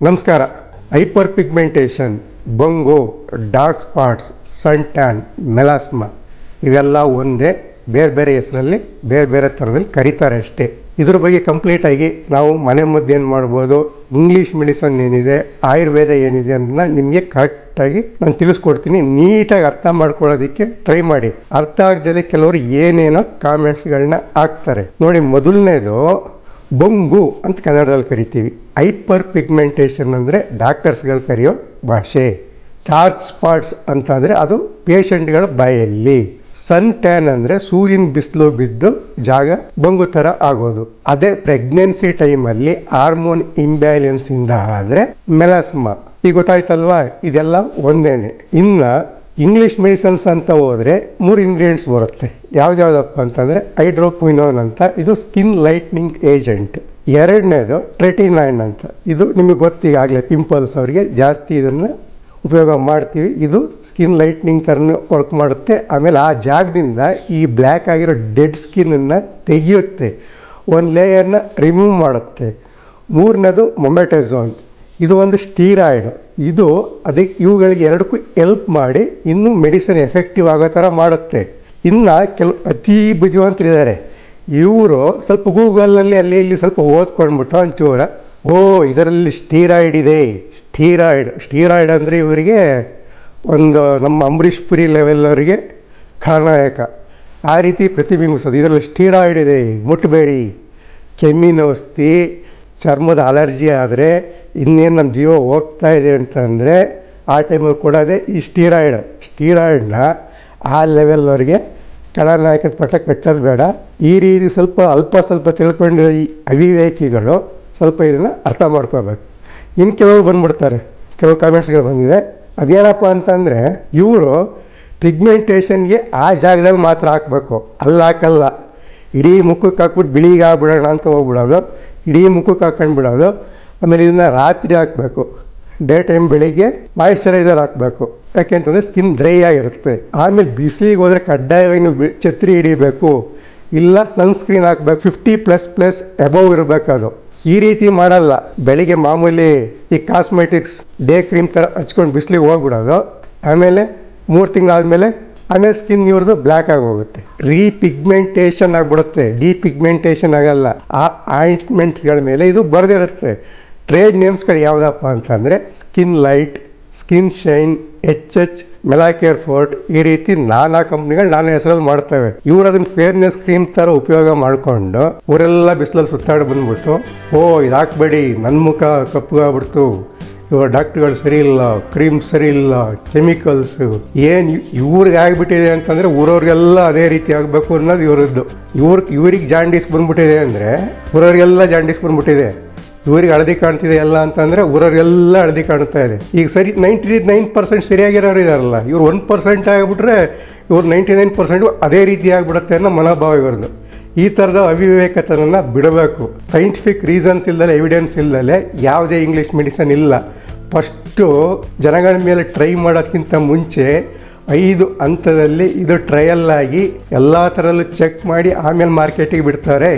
ನಮಸ್ಕಾರ. Hyper pigmentation, ಬಂಗೋ, dark spots, sun tan, melasma, ಇವೆಲ್ಲ ಒಂದೇ ಬೇರೆ ಬೇರೆ ಹೆಸರಲ್ಲಿ, ಬೇರೆ ಬೇರೆ ಥರದಲ್ಲಿ ಕರೀತಾರೆ ಅಷ್ಟೇ. ಇದ್ರ ಬಗ್ಗೆ ಕಂಪ್ಲೀಟಾಗಿ ನಾವು ಮನೆ ಮದ್ದು ಏನು ಮಾಡ್ಬೋದು ಇಂಗ್ಲೀಷ್ ಮೆಡಿಸನ್ ಏನಿದೆ, ಆಯುರ್ವೇದ ಏನಿದೆ ಅಂತ ನಿಮಗೆ ಕರೆಕ್ಟಾಗಿ ನಾನು ತಿಳಿಸ್ಕೊಡ್ತೀನಿ. ನೀಟಾಗಿ ಅರ್ಥ ಮಾಡ್ಕೊಳ್ಳೋದಕ್ಕೆ ಟ್ರೈ ಮಾಡಿ. ಅರ್ಥ ಆಗದೆ ಕೆಲವರು ಏನೇನೋ ಕಾಮೆಂಟ್ಸ್ಗಳನ್ನ ಹಾಕ್ತಾರೆ. ನೋಡಿ, ಮೊದಲನೇದು ಬೊಂಗು ಅಂತ ಕನ್ನಡದಲ್ಲಿ ಕರಿತೀವಿ. ಹೈಪರ್ ಪಿಗ್ಮೆಂಟೇಷನ್ ಅಂದರೆ ಡಾಕ್ಟರ್ಸ್ಗಳು ಕರೆಯೋ ಭಾಷೆ. ಡಾರ್ಕ್ ಸ್ಪಾಟ್ಸ್ ಅಂತಂದರೆ ಅದು ಪೇಷಂಟ್ಗಳ ಬಾಯಲ್ಲಿ. ಸನ್ ಟ್ಯಾನ್ ಅಂದರೆ ಸೂರ್ಯನ ಬಿಸಿಲು ಬಿದ್ದು ಜಾಗ ಬೊಂಗು ಥರ ಆಗೋದು. ಅದೇ ಪ್ರೆಗ್ನೆನ್ಸಿ ಟೈಮಲ್ಲಿ ಹಾರ್ಮೋನ್ ಇಂಬ್ಯಾಲೆನ್ಸಿಂದ ಆದರೆ ಮೆಲಾಸ್ಮಾ ಈಗ ಗೊತ್ತಾಯ್ತಲ್ವಾ? ಇದೆಲ್ಲ ಒಂದೇನೆ. ಇನ್ನು ಇಂಗ್ಲೀಷ್ ಮೆಡಿಸನ್ಸ್ ಅಂತ ಹೋದರೆ ಮೂರು ಇಂಗ್ರೀಡಿಯೆಂಟ್ಸ್ ಬರುತ್ತೆ. ಯಾವ್ದ್ಯಾವ್ದಪ್ಪ ಅಂತಂದರೆ ಹೈಡ್ರೋಕ್ವಿನೋನ್ ಅಂತ, ಇದು ಸ್ಕಿನ್ ಲೈಟ್ನಿಂಗ್ ಏಜೆಂಟ್ ಎರಡನೇದು ಟ್ರೆಟಿನೈನ್ ಅಂತ. ಇದು ನಿಮಗೆ ಗೊತ್ತಿಗಾಗಲೇ ಪಿಂಪಲ್ಸ್ ಅವರಿಗೆ ಜಾಸ್ತಿ ಇದನ್ನು ಉಪಯೋಗ ಮಾಡ್ತೀವಿ. ಇದು ಸ್ಕಿನ್ ಲೈಟ್ನಿಂಗ್ ಥರನೂ ವರ್ಕ್ ಮಾಡುತ್ತೆ. ಆಮೇಲೆ ಆ ಜಾಗದಿಂದ ಈ ಬ್ಲ್ಯಾಕ್ ಆಗಿರೋ ಡೆಡ್ ಸ್ಕಿನ್ನನ್ನು ತೆಗೆಯುತ್ತೆ. ಒಂದು ಲೇಯರ್ನ ರಿಮೂವ್ ಮಾಡುತ್ತೆ. ಮೂರನೇದು ಮೊಮೆಟೊಝೋನ್ ಇದು ಒಂದು ಸ್ಟೀರಾಯ್ಡ್. ಇದು ಅದಕ್ಕೆ ಇವುಗಳಿಗೆ ಎರಡಕ್ಕೂ ಎಲ್ಪ್ ಮಾಡಿ ಇನ್ನೂ ಮೆಡಿಸಿನ್ ಎಫೆಕ್ಟಿವ್ ಆಗೋ ಥರ ಮಾಡುತ್ತೆ. ಇನ್ನು ಕೆಲವು ಅತಿ ಬುದ್ಧಿವಂತರಿದ್ದಾರೆ. ಇವರು ಸ್ವಲ್ಪ ಗೂಗಲ್ನಲ್ಲಿ ಅಲ್ಲಿ ಇಲ್ಲಿ ಸ್ವಲ್ಪ ಓದ್ಕೊಂಡ್ಬಿಟ್ಟು ಅಂಚೂರ, ಓ, ಇದರಲ್ಲಿ ಸ್ಟೀರಾಯ್ಡ್ ಇದೆ. ಸ್ಟೀರಾಯ್ಡ್ ಸ್ಟೀರಾಯ್ಡ್ ಅಂದರೆ ಇವರಿಗೆ ಒಂದು ನಮ್ಮ ಅಂಬರೀಷ್ ಪುರಿ ಲೆವೆಲ್ನವರಿಗೆ ಆ ರೀತಿ ಪ್ರತಿಬಿಂಬಿಸೋದು. ಇದರಲ್ಲಿ ಸ್ಟೀರಾಯ್ಡ್ ಇದೆ. ಮುಟ್ಟಬೇಡಿ ಕೆಮ್ಮಿನ ಔಷಧಿ ಚರ್ಮದ ಅಲರ್ಜಿ ಆದರೆ ಇನ್ನೇನು ನಮ್ಮ ಜೀವ ಹೋಗ್ತಾ ಇದೆ ಅಂತಂದರೆ ಆ ಟೈಮಲ್ಲಿ ಕೊಡೋದೇ ಈ ಸ್ಟೀರಾಯ್ಡ್ ಸ್ಟೀರಾಯ್ಡನ್ನ ಆ ಲೆವೆಲ್ವರೆಗೆ ಖಳನಾಯಕನ ಪಟ್ಟ ಕಟ್ಟೋದು ಬೇಡ. ಈ ರೀತಿ ಸ್ವಲ್ಪ ಅಲ್ಪ ಸ್ವಲ್ಪ ತಿಳ್ಕೊಂಡಿರೋ ಈ ಅವಿವೇಕಿಗಳು ಸ್ವಲ್ಪ ಇದನ್ನು ಅರ್ಥ ಮಾಡ್ಕೋಬೇಕು. ಇನ್ನು ಕೆಲವರು ಬಂದ್ಬಿಡ್ತಾರೆ. ಕೆಲವು ಕಮೆಂಟ್ಸ್ಗಳು ಬಂದಿದೆ. ಅದೇನಪ್ಪ ಅಂತಂದರೆ ಇವರು ಪಿಗ್ಮೆಂಟೇಷನ್ಗೆ ಆ ಜಾಗದಲ್ಲಿ ಮಾತ್ರ ಹಾಕಬೇಕು. ಅಲ್ಲಿ ಹಾಕಲ್ಲ. ಇಡೀ ಮುಖಕ್ಕೆ ಹಾಕ್ಬಿಟ್ಟು ಬಿಳಿಗೆ ಆಗ್ಬಿಡೋಣ ಅಂತ ಹೋಗ್ಬಿಡೋದು. ಇಡೀ ಮುಖಕ್ಕೆ ಹಾಕೊಂಡು ಬಿಡೋದು ಆಮೇಲೆ ಇದನ್ನು ರಾತ್ರಿ ಹಾಕಬೇಕು. ಡೇ ಟೈಮ್ ಬೆಳಿಗ್ಗೆ ಮಾಯಿಶ್ಚರೈಸರ್ ಹಾಕಬೇಕು. ಯಾಕೆಂತಂದರೆ ಸ್ಕಿನ್ ಡ್ರೈ ಆಗಿರುತ್ತೆ. ಆಮೇಲೆ ಬಿಸಿಲಿಗೆ ಹೋದರೆ ಕಡ್ಡಾಯವಾಗಿ ನೀವು ಛತ್ರಿ ಹಿಡಿಬೇಕು. ಇಲ್ಲ ಸನ್ಸ್ಕ್ರೀನ್ ಹಾಕ್ಬೇಕು. ಫಿಫ್ಟಿ ಪ್ಲಸ್ ಪ್ಲಸ್ ಎಬವ್ ಇರಬೇಕು ಅದು. ಈ ರೀತಿ ಮಾಡಲ್ಲ. ಬೆಳಿಗ್ಗೆ ಮಾಮೂಲಿ ಈ ಕಾಸ್ಮೆಟಿಕ್ಸ್ ಡೇ ಕ್ರೀಮ್ ಥರ ಹಚ್ಕೊಂಡು ಬಿಸಿಲಿಗೆ ಹೋಗ್ಬಿಡೋದು. ಆಮೇಲೆ ಮೂರು ತಿಂಗಳಾದಮೇಲೆ ಆಮೇಲೆ ಸ್ಕಿನ್ ಇವ್ರದ್ದು ಬ್ಲ್ಯಾಕ್ ಆಗೋಗುತ್ತೆ. ರೀಪಿಗ್ಮೆಂಟೇಷನ್ ಆಗಿಬಿಡುತ್ತೆ. ಡಿಪಿಗ್ಮೆಂಟೇಷನ್ ಆಗಲ್ಲ. ಆ ಆಯಿಂಟ್ಮೆಂಟ್ಗಳ ಮೇಲೆ ಇದು ಬರೆದಿರುತ್ತೆ. ಟ್ರೇಡ್ ನೇಮ್ಸ್ಗಳು ಯಾವುದಪ್ಪ ಅಂತಂದರೆ skin light skin shine H H Melacare forte ಈ ರೀತಿ ನಾನಾ ಕಂಪ್ನಿಗಳು ನಾನಾ ಹೆಸರಲ್ಲಿ ಮಾಡ್ತವೆ. ಇವ್ರು ಅದನ್ನ ಫೇರ್ನೆಸ್ ಕ್ರೀಮ್ ಥರ ಉಪಯೋಗ ಮಾಡಿಕೊಂಡು ಊರೆಲ್ಲ ಬಿಸಿಲಲ್ಲಿ ಸುತ್ತಾಡಿ ಬಂದ್ಬಿಟ್ಟು, ಓ ಇದಾಕ್ಬೇಡಿ ನನ್ನ ಮುಖ ಕಪ್ಪಗಾಗ್ಬಿಡ್ತು ಇವ್ರ ಡಾಕ್ಟ್ರುಗಳು ಸರಿ ಇಲ್ಲ ಕ್ರೀಮ್ ಸರಿ ಇಲ್ಲ ಕೆಮಿಕಲ್ಸ್ ಏನು ಇವ್ರಿಗೆ ಆಗಿಬಿಟ್ಟಿದೆ ಅಂತಂದರೆ ಊರವ್ರಿಗೆಲ್ಲ ಅದೇ ರೀತಿ ಆಗಬೇಕು ಅನ್ನೋದು ಇವರದ್ದು. ಇವ್ರ, ಇವ್ರಿಗೆ ಜಾಂಡೀಸ್ ಬಂದ್ಬಿಟ್ಟಿದೆ ಅಂದರೆ ಊರವ್ರಿಗೆಲ್ಲ ಜಾಂಡೀಸ್ ಬಂದ್ಬಿಟ್ಟಿದೆ. ಇವ್ರಿಗೆ ಹಳದಿ ಕಾಣ್ತಿದೆ ಎಲ್ಲ ಅಂತಂದರೆ ಊರವ್ರಿಗೆಲ್ಲ ಹಳದಿ ಕಾಣ್ತಾ ಇದೆ. ಈಗ ಸರಿ ನೈಂಟಿ ನೈನ್ ಪರ್ಸೆಂಟ್ ಸರಿಯಾಗಿರೋರು ಇದಾರಲ್ಲ, ಇವ್ರು ಒನ್ ಪರ್ಸೆಂಟ್ ಆಗಿಬಿಟ್ರೆ ಇವ್ರು ನೈಂಟಿ ನೈನ್ ಪರ್ಸೆಂಟು ಅದೇ ರೀತಿ ಆಗಿಬಿಡುತ್ತೆ ಅನ್ನೋ ಮನೋಭಾವ ಇವ್ರದ್ದು. ಈ ಥರದ ಅವಿವೇಕತನನ ಬಿಡಬೇಕು. ಸೈಂಟಿಫಿಕ್ ರೀಸನ್ಸ್ ಇಲ್ಲದೆ ಎವಿಡೆನ್ಸ್ ಇಲ್ಲದೆ ಯಾವುದೇ ಇಂಗ್ಲೀಷ್ ಮೆಡಿಸನ್ ಇಲ್ಲ. ಫಸ್ಟು ಜನಗಳ ಮೇಲೆ ಟ್ರೈ ಮಾಡೋದಕ್ಕಿಂತ ಮುಂಚೆ ಐದು ಹಂತದಲ್ಲಿ ಇದು ಟ್ರಯಲ್ ಆಗಿ ಎಲ್ಲ ಥರಲ್ಲೂ ಚೆಕ್ ಮಾಡಿ ಆಮೇಲೆ ಮಾರ್ಕೆಟಿಗೆ ಬಿಡ್ತಾರೆ.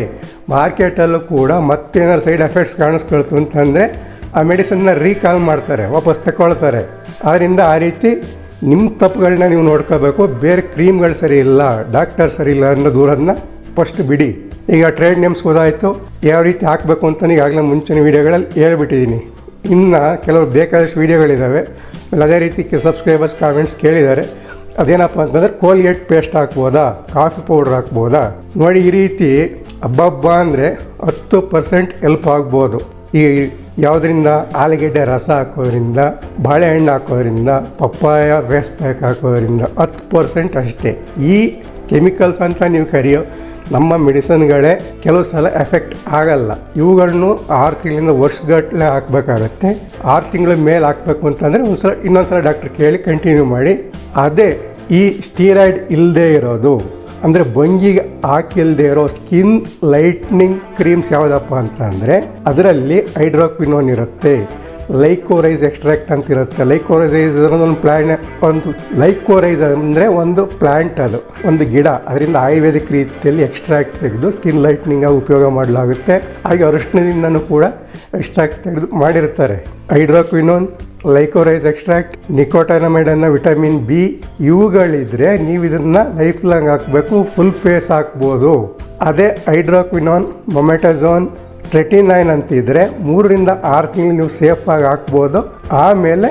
ಮಾರ್ಕೆಟಲ್ಲೂ ಕೂಡ ಮತ್ತೇನಾದ್ರು ಸೈಡ್ ಎಫೆಕ್ಟ್ಸ್ ಕಾಣಿಸ್ಕೊಳ್ತು ಅಂತಂದರೆ ಆ ಮೆಡಿಸನ್ನ ರೀಕಾಲ್ ಮಾಡ್ತಾರೆ, ವಾಪಸ್ ತಗೊಳ್ತಾರೆ. ಆದ್ದರಿಂದ ಆ ರೀತಿ ನಿಮ್ಮ ತಪ್ಪುಗಳನ್ನ ನೀವು ನೋಡ್ಕೋಬೇಕು. ಬೇರೆ ಕ್ರೀಮ್ಗಳು ಸರಿ ಇಲ್ಲ ಡಾಕ್ಟರ್ ಸರಿ ಇಲ್ಲ ಅನ್ನೋ ದೂರದನ್ನ ಫಸ್ಟ್ ಬಿಡಿ. ಈಗ ಟ್ರೇಡ್ ನೇಮ್ಸ್ ಗೊತ್ತಾಯಿತು. ಯಾವ ರೀತಿ ಹಾಕಬೇಕು ಅಂತ ಈಗಾಗಲೇ ಮುಂಚಿನ ವೀಡಿಯೋಗಳಲ್ಲಿ ಹೇಳ್ಬಿಟ್ಟಿದ್ದೀನಿ. ಇನ್ನು ಕೆಲವರು ಬೇಕಾದಷ್ಟು ವೀಡಿಯೋಗಳಿದ್ದಾವೆ ಅದೇ ರೀತಿ ಸಬ್ಸ್ಕ್ರೈಬರ್ಸ್ ಕಾಮೆಂಟ್ಸ್ ಕೇಳಿದ್ದಾರೆ. ಅದೇನಪ್ಪ ಅಂತಂದರೆ ಕೋಲ್ಗೇಟ್ ಪೇಸ್ಟ್ ಹಾಕ್ಬೋದಾ? ಕಾಫಿ ಪೌಡ್ರ್ ಹಾಕ್ಬೋದಾ? ನೋಡಿ, ಈ ರೀತಿ ಹಬ್ಬಬ್ಬ ಅಂದರೆ ಹತ್ತು ಪರ್ಸೆಂಟ್ ಹೆಲ್ಪ್ ಆಗ್ಬೋದು. ಈ ಯಾವುದರಿಂದ? ಆಲೂಗೆಡ್ಡೆ ರಸ ಹಾಕೋದ್ರಿಂದ, ಬಾಳೆಹಣ್ಣು ಹಾಕೋದ್ರಿಂದ, ಪಪ್ಪಾಯ ವೇಸ್ಟ್ ಪ್ಯಾಕ್ ಹಾಕೋದ್ರಿಂದ ಹತ್ತು ಪರ್ಸೆಂಟ್ ಅಷ್ಟೇ. ಈ ಕೆಮಿಕಲ್ಸ್ ಅಂತ ನೀವು ಕರೆಯೋ ನಮ್ಮ ಮೆಡಿಸನ್ಗಳೇ ಕೆಲವು ಸಲ ಎಫೆಕ್ಟ್ ಆಗಲ್ಲ. ಇವುಗಳನ್ನು ಆರು ತಿಂಗಳಿಂದ ವರ್ಷಗಟ್ಟಲೆ ಹಾಕಬೇಕಾಗತ್ತೆ. ಆರು ತಿಂಗಳ ಮೇಲೆ ಹಾಕಬೇಕು ಅಂತಂದರೆ ಒಂದು ಸಲ ಇನ್ನೊಂದು ಸಲ ಡಾಕ್ಟ್ರ್ ಕೇಳಿ ಕಂಟಿನ್ಯೂ ಮಾಡಿ. ಅದೇ ಈ ಸ್ಟೀರಾಯ್ಡ್ ಇಲ್ಲದೆ ಇರೋದು, ಅಂದರೆ ಬಂಗಿಗೆ ಹಾಕಿಲ್ದೇ ಇರೋ ಸ್ಕಿನ್ ಲೈಟ್ನಿಂಗ್ ಕ್ರೀಮ್ಸ್ ಯಾವುದಪ್ಪ ಅಂತಂದರೆ, ಅದರಲ್ಲಿ ಹೈಡ್ರೋಕ್ವಿನೋನ್ ಇರುತ್ತೆ. ಲೈಕೋರೈಸ್ ಎಕ್ಸ್ಟ್ರಾಕ್ಟ್ ಅಂತ ಇರುತ್ತೆ ಲೈಕೋರೈಸ್ ಒಂದು ಪ್ಲಾಂಟ್ ಒಂದು ಲೈಕೋರೈಸ್ ಅಂದರೆ ಒಂದು ಪ್ಲಾಂಟ್ ಅದು, ಒಂದು ಗಿಡ. ಅದರಿಂದ ಆಯುರ್ವೇದಿಕ್ ರೀತಿಯಲ್ಲಿ ಎಕ್ಸ್ಟ್ರಾಕ್ಟ್ ತೆಗೆದು ಸ್ಕಿನ್ ಲೈಟ್ನಿಂಗ್ ಉಪಯೋಗ ಮಾಡಲಾಗುತ್ತೆ. ಹಾಗೆ ಅರಿಶಿಣದಿಂದನೂ ಕೂಡ ಎಕ್ಸ್ಟ್ರಾಕ್ಟ್ ತೆಗೆದು ಮಾಡಿರ್ತಾರೆ. ಹೈಡ್ರೋಕ್ವಿನೋನ್ ಲೈಕೋರೈಸ್ ಎಕ್ಸ್ಟ್ರಾಕ್ಟ್ ನಿಕೋಟೈನಮೈಡ್ ಅನ್ನೋ ವಿಟಮಿನ್ ಬಿ ಇವುಗಳಿದ್ರೆ ನೀವು ಇದನ್ನು ಲೈಫ್ ಲಾಂಗ್ ಹಾಕಬೇಕು ಫುಲ್ ಫೇಸ್ ಹಾಕ್ಬೋದು. ಅದೇ ಹೈಡ್ರೋಕ್ವಿನಾನ್ ಮೊಮೆಟಜೋನ್ ಟ್ರೆಟಿನೈನ್ ಅಂತಿದ್ರೆ ಮೂರರಿಂದ ಆರು ತಿಂಗಳು ನೀವು ಸೇಫಾಗಿ ಹಾಕ್ಬೋದು. ಆಮೇಲೆ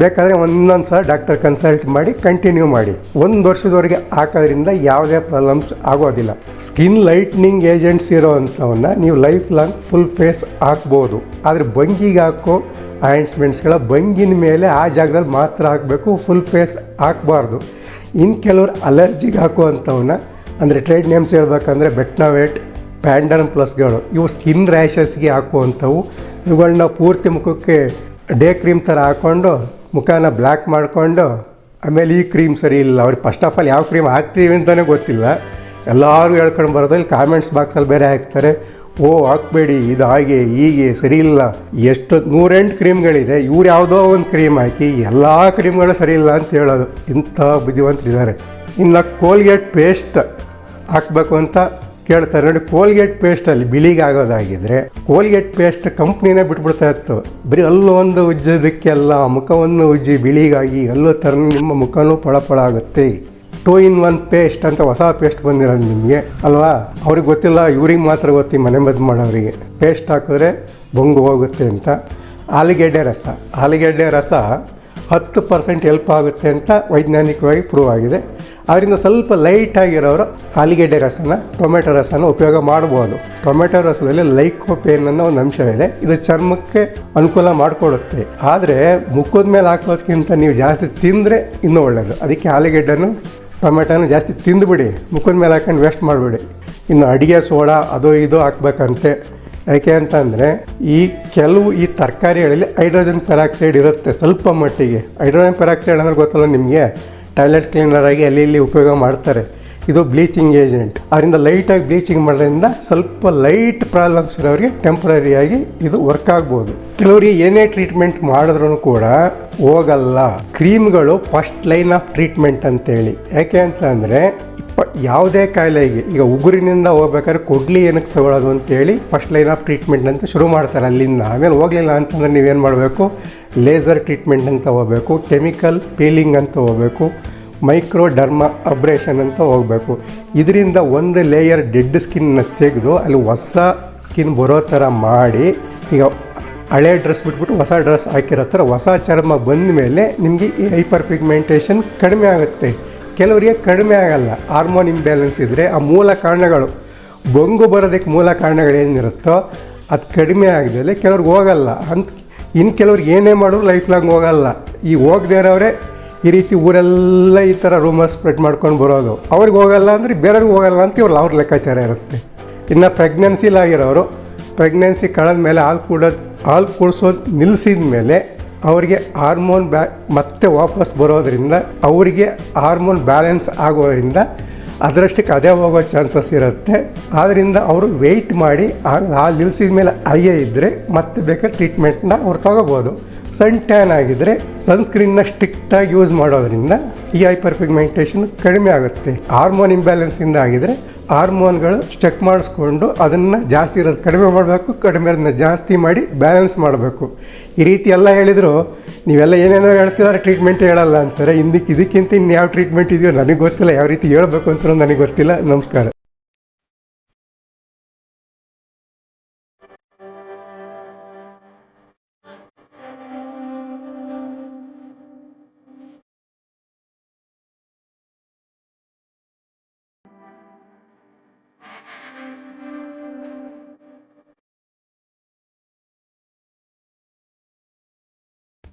ಬೇಕಾದರೆ ಒಂದೊಂದು ಸಲ ಡಾಕ್ಟರ್ ಕನ್ಸಲ್ಟ್ ಮಾಡಿ ಕಂಟಿನ್ಯೂ ಮಾಡಿ. ಒಂದು ವರ್ಷದವರೆಗೆ ಹಾಕೋದ್ರಿಂದ ಯಾವುದೇ ಪ್ರಾಬ್ಲಮ್ಸ್ ಆಗೋದಿಲ್ಲ. ಸ್ಕಿನ್ ಲೈಟ್ನಿಂಗ್ ಏಜೆಂಟ್ಸ್ ಇರೋವಂಥವನ್ನ ನೀವು ಲೈಫ್ ಲಾಂಗ್ ಫುಲ್ ಫೇಸ್ ಹಾಕ್ಬೋದು. ಆದರೆ ಬಂಗಿಗೆ ಹಾಕೋ ಆಯಿಂಟ್ಸ್ಮೆಂಟ್ಸ್ಗಳ ಬಂಗಿನ ಮೇಲೆ ಆ ಜಾಗದಲ್ಲಿ ಮಾತ್ರ ಹಾಕಬೇಕು ಫುಲ್ ಫೇಸ್ ಹಾಕಬಾರ್ದು. ಇನ್ನು ಕೆಲವರು ಅಲರ್ಜಿಗೆ ಹಾಕುವಂಥವನ್ನ ಅಂದರೆ ಟ್ರೇಡ್ ನೇಮ್ಸ್ ಹೇಳ್ಬೇಕಂದ್ರೆ ಬೆಟ್ನಾವೇಟ್ ಪ್ಯಾಂಡರ್ಮ್ ಪ್ಲಸ್ಗಳು ಇವು ಸ್ಕಿನ್ ರ್ಯಾಷಸ್ಗೆ ಹಾಕುವಂಥವು. ಇವುಗಳನ್ನ ಪೂರ್ತಿ ಮುಖಕ್ಕೆ ಡೇ ಕ್ರೀಮ್ ಥರ ಹಾಕ್ಕೊಂಡು ಮುಖನ ಬ್ಲ್ಯಾಕ್ ಮಾಡಿಕೊಂಡು ಆಮೇಲೆ ಈ ಕ್ರೀಮ್ ಸರಿ ಇಲ್ಲ. ಅವ್ರಿಗೆ ಫಸ್ಟ್ ಆಫ್ ಆಲ್ ಯಾವ ಕ್ರೀಮ್ ಹಾಕ್ತೀವಿ ಅಂತಲೇ ಗೊತ್ತಿಲ್ಲ. ಎಲ್ಲರೂ ಹೇಳ್ಕೊಂಡು ಬರೋದು ಇಲ್ಲಿ ಕಾಮೆಂಟ್ಸ್ ಬಾಕ್ಸಲ್ಲಿ ಬೇರೆ ಹಾಕ್ತಾರೆ. ಓ, ಹಾಕ್ಬೇಡಿ, ಇದು ಹಾಗೆ, ಹೀಗೆ, ಸರಿ ಇಲ್ಲ. ಎಷ್ಟು, ನೂರೆಂಟು ಕ್ರೀಮ್ಗಳಿದೆ ಇವ್ರು ಯಾವುದೋ ಒಂದು ಕ್ರೀಮ್ ಹಾಕಿ ಎಲ್ಲ ಕ್ರೀಮ್ಗಳು ಸರಿ ಇಲ್ಲ ಅಂತ ಹೇಳೋದು. ಇಂಥ ಬುದ್ಧಿವಂತರಿದ್ದಾರೆ. ಇನ್ನು ಕೋಲ್ಗೇಟ್ ಪೇಸ್ಟ್ ಹಾಕಬೇಕು ಅಂತ ಕೇಳ್ತಾರೆ. ನೋಡಿ ಕೋಲ್ಗೇಟ್ ಪೇಸ್ಟಲ್ಲಿ ಬಿಳಿಗೆ ಆಗೋದಾಗಿದ್ರೆ ಕೋಲ್ಗೇಟ್ ಪೇಸ್ಟ್ ಕಂಪ್ನಿನೇ ಬಿಟ್ಬಿಡ್ತಾ ಇತ್ತು. ಬರೀ ಅಲ್ಲೂ ಒಂದು ಉಜ್ಜೋದಕ್ಕೆಲ್ಲ ಮುಖವನ್ನು ಉಜ್ಜಿ ಬಿಳಿಗಾಗಿ ಅಲ್ಲೂ ತರ ನಿಮ್ಮ ಮುಖನೂ ಪಳಪಳ ಆಗುತ್ತೆ. ಟೂ ಇನ್ ಒನ್ ಪೇಸ್ಟ್ ಅಂತ ಹೊಸ ಪೇಸ್ಟ್ ಬಂದಿರೋದು ನಿಮಗೆ, ಅಲ್ವಾ? ಅವ್ರಿಗೆ ಗೊತ್ತಿಲ್ಲ, ಇವ್ರಿಗೆ ಮಾತ್ರ ಗೊತ್ತಿ ಮನೆ ಮದ್ದು ಮಾಡೋರಿಗೆ. ಪೇಸ್ಟ್ ಹಾಕಿದ್ರೆ ಬೊಂಗು ಹೋಗುತ್ತೆ ಅಂತ. ಆಲೂಗೆಡ್ಡೆ ರಸ. ಆಲೂಗೆಡ್ಡೆ ರಸ ಹತ್ತು ಪರ್ಸೆಂಟ್ ಹೆಲ್ಪ್ ಆಗುತ್ತೆ ಅಂತ ವೈಜ್ಞಾನಿಕವಾಗಿ ಪ್ರೂವ್ ಆಗಿದೆ. ಅದರಿಂದ ಸ್ವಲ್ಪ ಲೈಟ್ ಆಗಿರೋರು ಆಲಿಗೆಡ್ಡೆ ರಸನ, ಟೊಮೆಟೊ ರಸನ ಉಪಯೋಗ ಮಾಡ್ಬೋದು. ಟೊಮೆಟೊ ರಸದಲ್ಲಿ ಲೈಕೋಪೇನ್ ಅನ್ನೋ ಒಂದು ಅಂಶ ಇದೆ ಇದು ಚರ್ಮಕ್ಕೆ ಅನುಕೂಲ ಮಾಡಿಕೊಡುತ್ತೆ. ಆದರೆ ಮುಖದ ಮೇಲೆ ಹಾಕೋದಕ್ಕಿಂತ ನೀವು ಜಾಸ್ತಿ ತಿಂದರೆ ಇನ್ನೂ ಒಳ್ಳೆಯದು ಅದಕ್ಕೆ ಆಲಿಗೆಡ್ಡನ್ನು ಟೊಮೆಟೊನು ಜಾಸ್ತಿ ತಿಂದುಬಿಡಿ. ಮುಖದ ಮೇಲೆ ಹಾಕೊಂಡು ವೇಸ್ಟ್ ಮಾಡಿಬಿಡಿ. ಇನ್ನು ಅಡುಗೆ ಸೋಡಾ ಅದು ಇದು ಹಾಕ್ಬೇಕಂತೆ. ಯಾಕೆ ಅಂತಂದರೆ ಈ ಕೆಲವು ಈ ತರಕಾರಿಗಳಲ್ಲಿ ಹೈಡ್ರೋಜನ್ ಪೆರಾಕ್ಸೈಡ್ ಇರುತ್ತೆ ಸ್ವಲ್ಪ ಮಟ್ಟಿಗೆ. ಹೈಡ್ರೋಜನ್ ಪೆರಾಕ್ಸೈಡ್ ಅಂದರೆ ಗೊತ್ತಲ್ಲ ನಿಮಗೆ? ಟಾಯ್ಲೆಟ್ ಕ್ಲೀನರ್ ಆಗಿ ಅಲ್ಲಿ ಇಲ್ಲಿ ಉಪಯೋಗ ಮಾಡ್ತಾರೆ. ಇದು ಬ್ಲೀಚಿಂಗ್ ಏಜೆಂಟ್ ಅದರಿಂದ ಲೈಟಾಗಿ ಬ್ಲೀಚಿಂಗ್ ಮಾಡೋದ್ರಿಂದ ಸ್ವಲ್ಪ ಲೈಟ್ ಪ್ರಾಬ್ಲಮ್ಸ್ ಇರೋರಿಗೆ ಟೆಂಪ್ರರಿಯಾಗಿ ಇದು ವರ್ಕ್ ಆಗ್ಬೋದು. ಕೆಲವರಿಗೆ ಏನೇ ಟ್ರೀಟ್ಮೆಂಟ್ ಮಾಡಿದ್ರೂ ಕೂಡ ಹೋಗಲ್ಲ. ಕ್ರೀಮ್ಗಳು ಫಸ್ಟ್ ಲೈನ್ ಆಫ್ ಟ್ರೀಟ್ಮೆಂಟ್ ಅಂತೇಳಿ. ಯಾಕೆ ಅಂತ ಅಂದರೆ ಯಾವುದೇ ಕಾಯಿಲೆಗೆ, ಈಗ ಉಗುರಿನಿಂದ ಹೋಗ್ಬೇಕಾದ್ರೆ ಕೊಡ್ಲಿ ಏನಕ್ಕೆ ತಗೊಳ್ಳೋದು ಅಂತೇಳಿ ಫಸ್ಟ್ ಲೈನ್ ಆಫ್ ಟ್ರೀಟ್ಮೆಂಟ್ ಅಂತ ಶುರು ಮಾಡ್ತಾರೆ ಅಲ್ಲಿಂದ. ಆಮೇಲೆ ಹೋಗಲಿಲ್ಲ ಅಂತಂದ್ರೆ ನೀವೇನು ಮಾಡಬೇಕು? ಲೇಸರ್ ಟ್ರೀಟ್ಮೆಂಟ್ ಅಂತ ಹೋಗಬೇಕು ಕೆಮಿಕಲ್ ಪೀಲಿಂಗ್ ಅಂತ ಹೋಗಬೇಕು ಮೈಕ್ರೋ ಡರ್ಮ ಅಬ್ರೇಷನ್ ಅಂತ ಹೋಗಬೇಕು. ಇದರಿಂದ ಒಂದು ಲೇಯರ್ ಡೆಡ್ ಸ್ಕಿನ್ನ ತೆಗೆದು ಅಲ್ಲಿ ಹೊಸ ಸ್ಕಿನ್ ಬರೋ ಥರ ಮಾಡಿ, ಈಗ ಹಳೆ ಡ್ರೆಸ್ ಬಿಟ್ಬಿಟ್ಟು ಹೊಸ ಡ್ರೆಸ್ ಹಾಕಿರೋ ಥರ ಹೊಸ ಚರ್ಮ ಬಂದ ಮೇಲೆ ನಿಮಗೆ ಈ ಹೈಪರ್ ಪಿಗ್ಮೆಂಟೇಷನ್ ಕಡಿಮೆ ಆಗುತ್ತೆ. ಕೆಲವರಿಗೆ ಕಡಿಮೆ ಆಗಲ್ಲ. ಹಾರ್ಮೋನ್ ಇಂಬ್ಯಾಲೆನ್ಸ್ ಇದ್ದರೆ ಆ ಮೂಲ ಕಾರಣಗಳು. ಬೊಂಗು ಬರೋದಕ್ಕೆ ಮೂಲ ಕಾರಣಗಳೇನಿರುತ್ತೋ ಅದು ಕಡಿಮೆ ಆಗದೆ ಕೆಲವ್ರಿಗೆ ಹೋಗಲ್ಲ. ಅಂತ ಇನ್ನು ಕೆಲವ್ರಿಗೆ ಏನೇ ಮಾಡಿದ್ರು ಲೈಫ್ ಲಾಂಗ್ ಹೋಗಲ್ಲ. ಈ ಹೋಗದೇ ಇರೋವ್ರೆ ಈ ರೀತಿ ಊರೆಲ್ಲ ಈ ಥರ ರೂಮರ್ ಸ್ಪ್ರೆಡ್ ಮಾಡ್ಕೊಂಡು ಬರೋದು. ಅವ್ರಿಗೆ ಹೋಗಲ್ಲ ಅಂದರೆ ಬೇರೆಯವ್ರಿಗೆ ಹೋಗಲ್ಲ ಅಂತ ಇವ್ರು ಅವ್ರ ಲೆಕ್ಕಾಚಾರ ಇರುತ್ತೆ. ಇನ್ನು ಪ್ರೆಗ್ನೆನ್ಸಿಲಾಗಿರೋರು ಪ್ರೆಗ್ನೆನ್ಸಿ ಕಳೆದ ಮೇಲೆ ಹಾಲು ಕೂಡೋದು, ಹಾಲು ಕುಡಿಸೋದು ನಿಲ್ಲಿಸಿದ ಮೇಲೆ ಅವರಿಗೆ ಹಾರ್ಮೋನ್ ಬ್ಯಾ, ಮತ್ತೆ ವಾಪಸ್ ಬರೋದ್ರಿಂದ ಅವರಿಗೆ ಹಾರ್ಮೋನ್ ಬ್ಯಾಲೆನ್ಸ್ ಆಗೋದ್ರಿಂದ ಅದರಷ್ಟಕ್ಕೆ ಅದೇ ಹೋಗೋ ಚಾನ್ಸಸ್ ಇರುತ್ತೆ. ಆದ್ದರಿಂದ ಅವರು ವೆಯ್ಟ್ ಮಾಡಿ ಹಾಲು ನಿಲ್ಲಿಸಿದ ಮೇಲೆ ಅಯ್ಯ ಇದ್ದರೆ ಮತ್ತೆ ಬೇಕಾದ್ರೆ ಟ್ರೀಟ್ಮೆಂಟ್ನ ಅವ್ರು ತಗೋಬೋದು. ಸನ್ ಟ್ಯಾನ್ ಆಗಿದ್ದರೆ ಸನ್ಸ್ಕ್ರೀನ್ನ ಸ್ಟ್ರಿಕ್ಟಾಗಿ ಯೂಸ್ ಮಾಡೋದ್ರಿಂದ ಈ ಹೈಪರ್ ಪಿಗ್ಮೆಂಟೇಷನ್ ಕಡಿಮೆ ಆಗುತ್ತೆ. ಹಾರ್ಮೋನ್ ಇಂಬ್ಯಾಲೆನ್ಸಿಂದ ಆಗಿದ್ರೆ ಹಾರ್ಮೋನ್ಗಳು ಚೆಕ್ ಮಾಡಿಸ್ಕೊಂಡು ಅದನ್ನು ಜಾಸ್ತಿ ಇರೋದು ಕಡಿಮೆ ಮಾಡಬೇಕು, ಕಡಿಮೆ ಇರೋದನ್ನ ಜಾಸ್ತಿ ಮಾಡಿ ಬ್ಯಾಲೆನ್ಸ್ ಮಾಡಬೇಕು. ಈ ರೀತಿ ಎಲ್ಲ ಹೇಳಿದರು, ನೀವೆಲ್ಲ ಏನೇನೋ ಹೇಳ್ತಿದ್ದಾರೆ, ಟ್ರೀಟ್ಮೆಂಟ್ ಹೇಳಲ್ಲ ಅಂತಾರೆ. ಹಿಂದಕ್ಕೆ ಇದಕ್ಕಿಂತ ಇನ್ನು ಯಾವ ಟ್ರೀಟ್ಮೆಂಟ್ ಇದೆಯೋ ನನಗೆ ಗೊತ್ತಿಲ್ಲ, ಯಾವ ರೀತಿ ಹೇಳಬೇಕು ಅಂತ ನನಗೆ ಗೊತ್ತಿಲ್ಲ. ನಮಸ್ಕಾರ.